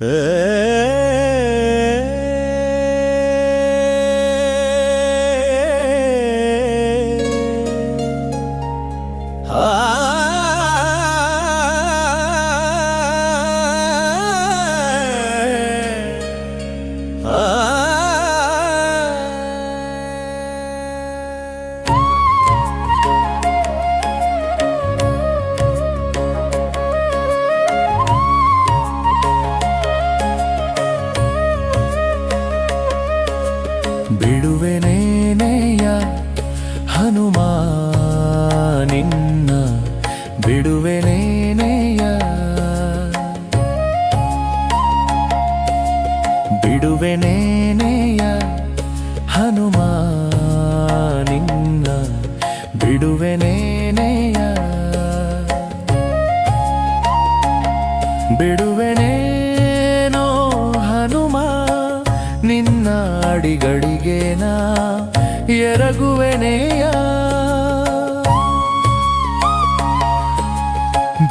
Hey. ಬಿಡುವೆನೇನೆಯ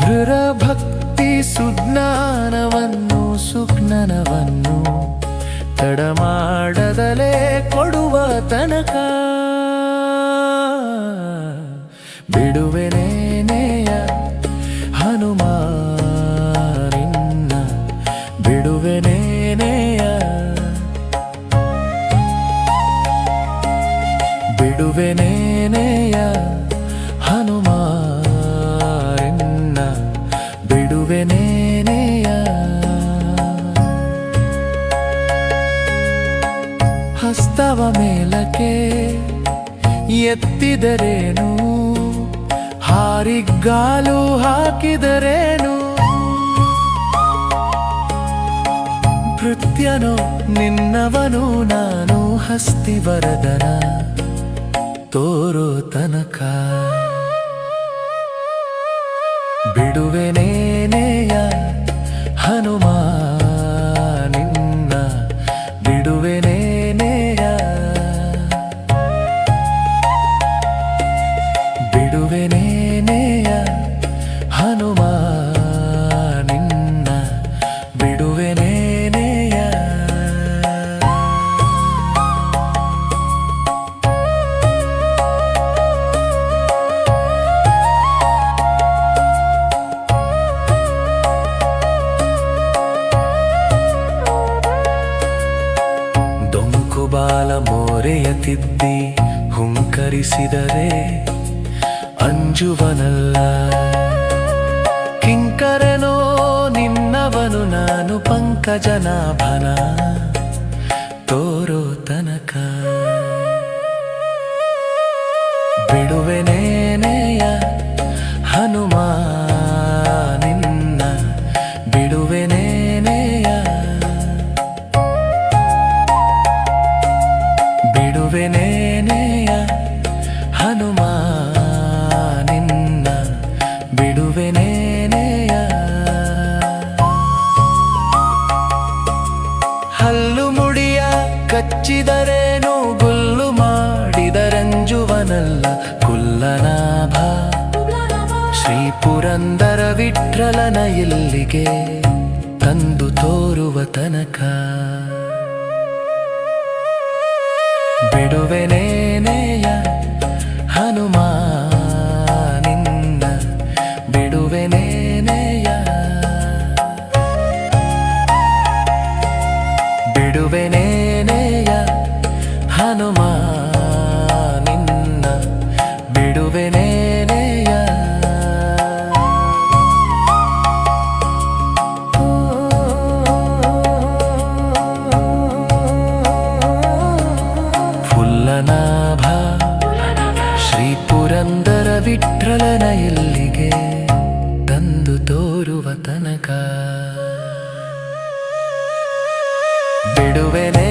ಭೃರ ಭಕ್ತಿ ಸುಜ್ಞಾನವನ್ನು ಸುಜ್ಞಾನವನ್ನು ತಡಮಾಡದಲೇ ಕೊಡುವ ತನಕ. ಬಿಡುವೆನೇನೆಯ ಹನುಮ ನಿನ್ನ ಬಿಡುವೆನೇನೆಯ ಬಿಡುವೆನೇನೆಯ ಹಸ್ತವ ಮೇಲಕ್ಕೆ ಎತ್ತಿದರೇನು? ಹಾರಿಗಾಲು ಹಾಕಿದರೇನು? ನೃತ್ಯನು ನಿನ್ನವನು ನಾನು ಹಸ್ತಿ ಬರದನ ತೋರೋ ತನಕ. ಬಿಡುವೆನೇನೆಯ ಹನುಮ ಬಾಲ ಮೋರೆಯ ತಿದ್ದಿ ಹುಂಕರಿಸಿದರೆ ಅಂಜುವನಲ್ಲ. ಕಿಂಕರನೋ ನಿನ್ನವನು ನಾನು ಪಂಕಜನಾಭನ ತೋರೋ ತನಕ. ಬಿಡುವೆನೇನೆಯ ಕಚ್ಚಿದರೇನು ಗುಲ್ಲು ಮಾಡಿದರಂಜುವನಲ್ಲ ಕುಲ್ಲನಾಭ. ಶ್ರೀ ಪುರಂದರ ವಿಠ್ಠಲನ ಇಲ್ಲಿಗೆ ತಂದು ತೋರುವ ತನಕ. ಬಿಡುವೆನೇನೆಯ ತೋರುವ ತನಕ. ಬಿಡುವೆನೆ